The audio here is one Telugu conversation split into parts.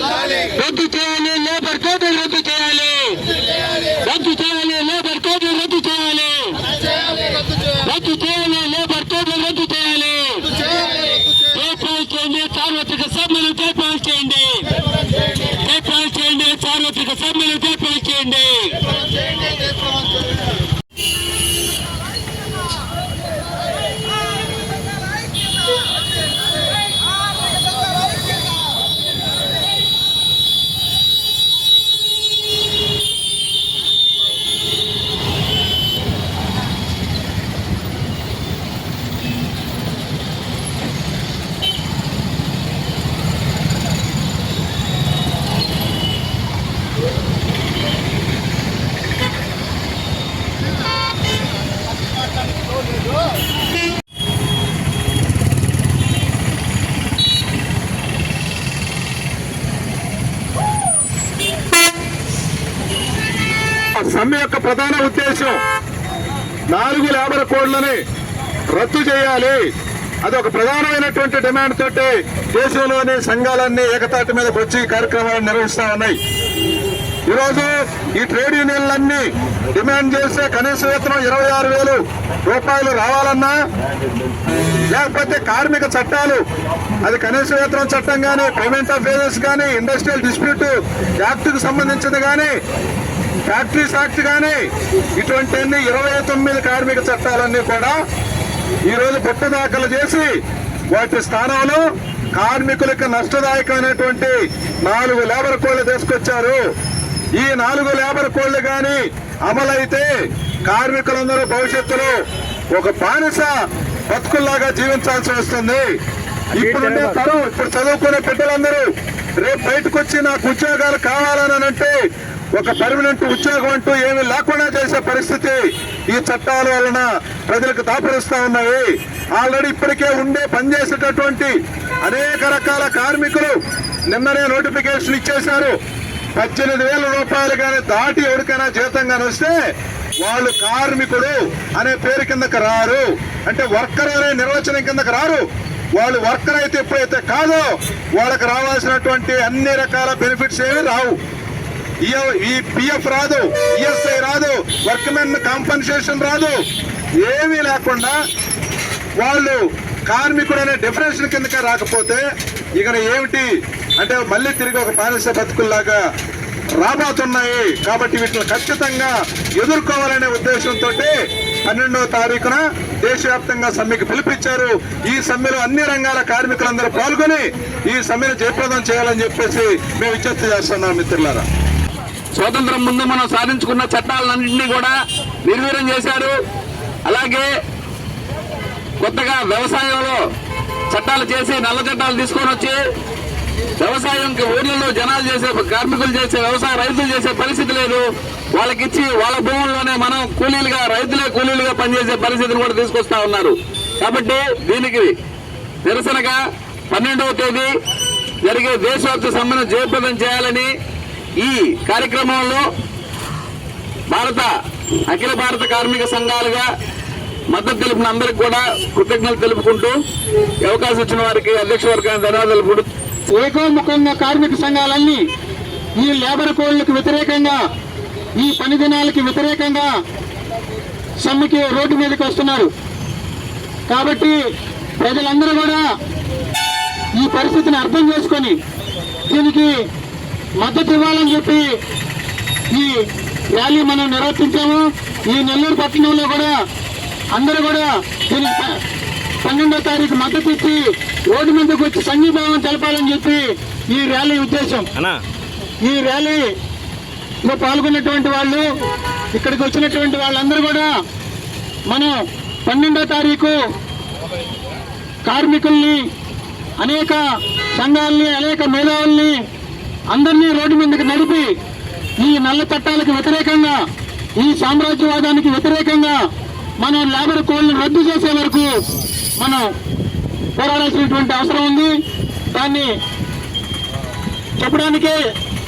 రద్దు చేయాలి లేబర్ కోడ్ రద్దు చేయాలి. రద్దు చేయాలి లేబర్ కోడ్ రద్దు చేయాలి. రద్దు చేయాలి లేబర్ కోడ్ రద్దు చేయాలి. జయప్రదం సార్వత్రిక సమ్మెను జయప్రదం చేయండి జయప్రదం చేయండి సార్వత్రిక సమ్మెను జయప్రదం చేయండి సమ్మె యొక్క ప్రధాన ఉద్దేశం నాలుగు లేబర్ కోడ్లని రద్దు చేయాలి. అది ఒక ప్రధానమైనటువంటి డిమాండ్ తోటి దేశంలోని సంఘాలన్నీ ఏకతాటి మీద వచ్చి కార్యక్రమాలను నిర్వహిస్తా ఉన్నాయి. ఈరోజు ఈ ట్రేడ్ యూనియన్లన్నీ డిమాండ్ చేస్తే కనీస వేతనం ఇరవై ఆరు వేలు రూపాయలు రావాలన్నా లేకపోతే కార్మిక చట్టాలు అది కనీస వేతనం చట్టం కానీ పేమెంట్ ఆఫ్ వేజెస్ కానీ ఇండస్ట్రియల్ డిస్ప్యూట్ యాక్ట్కు సంబంధించింది కానీ ఫ్యాక్టరీస్ యాక్ట్ కానీ ఇటువంటి ఇరవై తొమ్మిది కార్మిక చట్టాలన్నీ కూడా ఈ రోజు పుట్ట దాఖలు చేసి వాటి స్థానంలో కార్మికులకు నష్టదాయకమైనటువంటి నాలుగు లేబర్ కోళ్ళు తీసుకొచ్చారు. ఈ నాలుగు లేబర్ కోళ్ళు గాని అమలైతే కార్మికులందరూ భవిష్యత్తులో ఒక బానిస బతుకుల్లాగా జీవించాల్సి వస్తుంది. ఇప్పుడుండే తరం ఇప్పుడు చదువుకునే బిడ్డలందరూ రేపు బయటకు వచ్చి నాకు ఉద్యోగాలు కావాలని అంటే ఒక పర్మనెంట్ ఉద్యోగం అంటూ ఏమీ లేకుండా చేసే పరిస్థితి ఈ చట్టాల వలన ప్రజలకు దాపరిస్తా ఉన్నాయి. ఆల్రెడీ ఇప్పటికే ఉండే పనిచేసేటటువంటి అనేక రకాల కార్మికులు నిన్ననే నోటిఫికేషన్ ఇచ్చేశారు. పద్దెనిమిది వేల రూపాయలు కానీ దాటి ఎవరికైనా జీతం కానీ వస్తే వాళ్ళు కార్మికుడు అనే పేరు కిందకి రారు. అంటే వర్కర్ అనే నిర్వచనం కిందకి రారు. వాళ్ళు వర్కర్ అయితే ఎప్పుడైతే కాదో వాళ్ళకి రావాల్సినటువంటి అన్ని రకాల బెనిఫిట్స్ ఏమి రావు. ఈ- ఈ పిఎఫ్ రాదు ఈఎస్ఐ రాదు వర్క్మెన్ కాంపన్సేషన్ రాదు. ఏమీ లేకుండా వాళ్ళు కార్మికుడు అనే డెఫినేషన్ కిందకే రాకపోతే ఇక ఏమిటి? అంటే మళ్ళీ తిరిగి ఒక పారిశ్ర బతుకుల్లాగా రాబోతున్నాయి. కాబట్టి వీటిని ఖచ్చితంగా ఎదుర్కోవాలనే ఉద్దేశంతో పన్నెండవ తారీఖున దేశవ్యాప్తంగా సమ్మెకి పిలిపించారు. ఈ సమ్మెలో అన్ని రంగాల కార్మికులందరూ పాల్గొని ఈ సమ్మెను జయప్రదం చేయాలని చెప్పేసి మేము విజ్ఞప్తి చేస్తున్నాం మిత్రులారా. స్వాతంత్రం ముందు మనం సాధించుకున్న చట్టాలన్నింటినీ కూడా నిర్వీర్యం చేశారు అలాగే కొత్తగా వ్యవసాయంలో చట్టాలు చేసి నల్ల చట్టాలు తీసుకొని వచ్చి వ్యవసాయం ఊర్లలో జనాలు చేసే కార్మికులు చేసే వ్యవసాయ రైతులు చేసే పరిస్థితి లేదు. వాళ్ళకిచ్చి వాళ్ళ భూముల్లోనే మనం కూలీలుగా రైతులే కూలీలుగా పనిచేసే పరిస్థితిని కూడా తీసుకొస్తా ఉన్నారు. కాబట్టి దీనికి నిరసనగా పన్నెండవ తేదీ జరిగే దేశవ్యాప్త సమ్మెను జయప్రదం చేయాలని ఈ కార్యక్రమంలో భారత అఖిల భారత కార్మిక సంఘాలుగా మద్దతు తెలిపిన అందరికి కూడా కృతజ్ఞతలు తెలుపుకుంటూ అవకాశం ఇచ్చిన వారికి అధ్యక్ష వర్గానికి ధన్యవాదాలు తెలుపుకుంటూ ఏకోముఖంగా కార్మిక సంఘాలన్నీ ఈ లేబర్ కోడ్లకు వ్యతిరేకంగా ఈ పని దినాలకి వ్యతిరేకంగా సమ్మెకి రోడ్డు మీదకి వస్తున్నారు. కాబట్టి ప్రజలందరూ కూడా ఈ పరిస్థితిని అర్థం చేసుకొని దీనికి మద్దతు ఇవ్వాలని చెప్పి ఈ ర్యాలీ మనం నిర్వర్తించాము. ఈ నెల్లూరు పట్టణంలో కూడా అందరూ కూడా దీనికి పన్నెండో తారీఖు మద్దతు ఇచ్చి రోడ్డు మీదకి వచ్చి సంఘీభావం తెలపాలని చెప్పి ఈ ర్యాలీ ఉద్దేశం. ఈ ర్యాలీలో పాల్గొన్నటువంటి వాళ్ళు ఇక్కడికి వచ్చినటువంటి వాళ్ళందరూ కూడా మనం పన్నెండో తారీఖు కార్మికుల్ని అనేక సంఘాలని అనేక మేధావుల్ని అందరినీ రోడ్డు మీదకి నడిపి ఈ నల్ల చట్టాలకు వ్యతిరేకంగా ఈ సామ్రాజ్యవాదానికి వ్యతిరేకంగా మనం లేబర్ కోళ్ళను రద్దు చేసే వరకు మనం పోరాడాల్సినటువంటి అవసరం ఉంది. దాన్ని చెప్పడానికే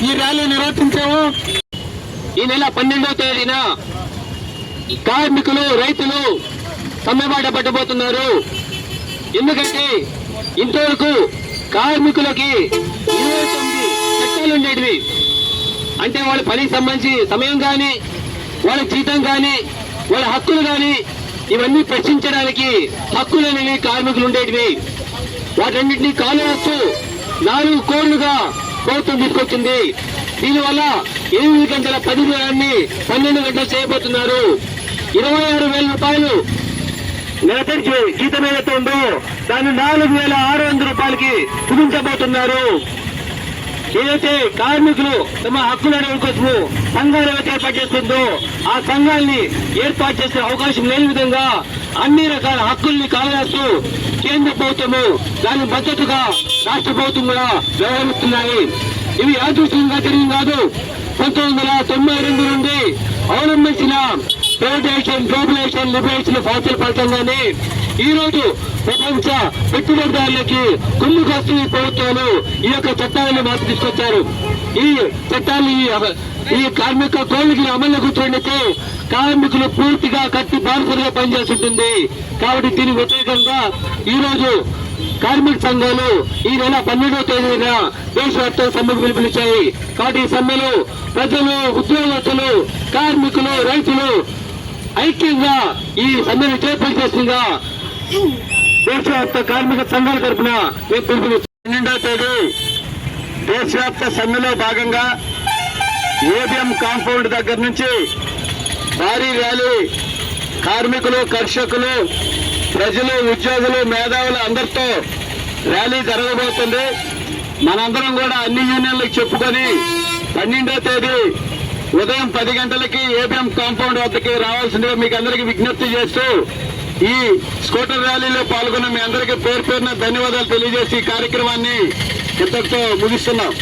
ఈ ర్యాలీ నిర్వర్తించాము. ఈ నెల పన్నెండవ తేదీన కార్మికులు రైతులు సమ్మెబాట పట్టబోతున్నారు. ఎందుకంటే ఇంతవరకు కార్మికులకి ఇరవై ఉండేటివి. అంటే వాళ్ళ పనికి సంబంధించి సమయం కానీ వాళ్ళ జీతం కానీ వాళ్ళ హక్కులు కానీ ఇవన్నీ ప్రశ్నించడానికి హక్కులు అనేవి కార్మికులు ఉండేటివి. కాలువ వస్తూ నాలుగు కోళ్ళుగా ప్రభుత్వం తీసుకొచ్చింది. దీనివల్ల ఎనిమిది గంటల పది వేలాన్ని పన్నెండు గంటలు చేయబోతున్నారు. ఇరవై ఆరు వేల రూపాయలు నెలసరి జీతం ఏదైతే ఉందో దాన్ని నాలుగు వేల ఆరు వందల రూపాయలకి కుదించబోతున్నారు. ఏదైతే కార్మికులు తమ హక్కుల కోసము సంఘాలు ఏవైతే ఏర్పాటు చేస్తుందో ఆ సంఘాన్ని ఏర్పాటు చేసే అవకాశం లేని విధంగా అన్ని రకాల హక్కుల్ని కాలరాస్తూ కేంద్ర ప్రభుత్వము దాని మద్దతుగా రాష్ట్ర ప్రభుత్వం కూడా వ్యవహరిస్తున్నాయి. ఇవి యాదృష్టంగా జరిగింది కాదు. పంతొమ్మిది వందల తొంభై రెండు నుండి అవలంబించిన ప్రైవేటైజేషన్ గ్లోబలైజేషన్ లిబరేషన్ ఫాసిల్ ఫలితంగానే ఈ రోజు ప్రపంచ పెట్టుబడిదారులకి కుమ్ము కాస్తూ ఈ ప్రభుత్వాలు ఈ యొక్క చట్టాలను మార్పు తీసుకొచ్చారు. ఈ చట్టాన్ని ఈ- ఈ కార్మిక కోళ్ళకి అమలు కూర్చోండితే కార్మికులు పూర్తిగా కట్టి బానిసలుగా పనిచేసి ఉంటుంది. కాబట్టి దీనికి వ్యతిరేకంగా ఈ రోజు కార్మిక సంఘాలు ఈ నెల పన్నెండవ తేదీన దేశవ్యాప్త సమ్మెకు పిలుపునిచ్చాయి. కాబట్టి ఈ సమ్మెలో ప్రజలు ఉద్యోగస్తులు కార్మికులు రైతులు ఐక్యంగా ఈ సమ్మెను చేపట్టేసిందిగా దేశవ్యాప్త కార్మిక సంఘాల తరఫున మేము పిలుపు పన్నెండవ తేదీ దేశవ్యాప్త సమ్మెలో భాగంగా ఏబిఎం కాంపౌండ్ దగ్గర నుంచి భారీ ర్యాలీ. కార్మికులు కర్షకులు ప్రజలు ఉద్యోగులు మేధావులు అందరితో ర్యాలీ జరగబోతుంది. మనందరం కూడా అన్ని యూనియన్లకు చెప్పుకొని పన్నెండో తేదీ ఉదయం పది గంటలకి ఏబిఎం కాంపౌండ్ వద్దకి రావాల్సిందిగా మీకు అందరికీ విజ్ఞప్తి చేస్తూ ఈ స్కూటర్ ర్యాలీలో పాల్గొన్న మీ అందరికీ పేరు పేరున ధన్యవాదాలు తెలియజేసి ఈ కార్యక్రమాన్ని ఇంతటితో ముగిస్తున్నాం.